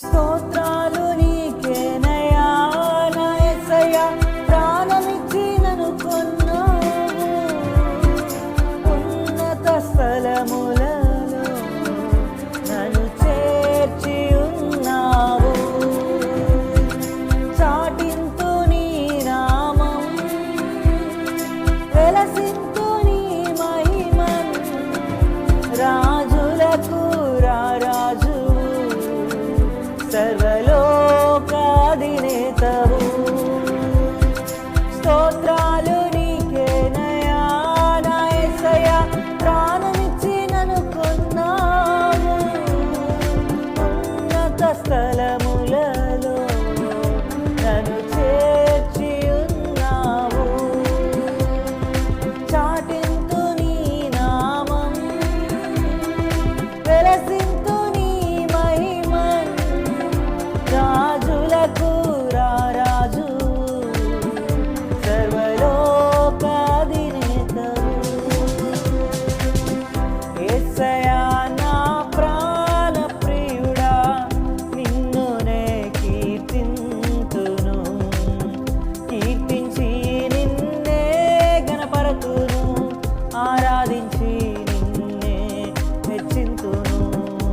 స్తోత్రాలు నీకేనయా నా ప్రాణమిచ్చి నన్ను కొన్నావు. ఉన్నత స్థలము సర్వలోకాధినేతవు. స్తోత్రాలు నీకే నా ప్రాణమిచ్చి నన్ను కొన్నావు. ఉన్నత స్థలము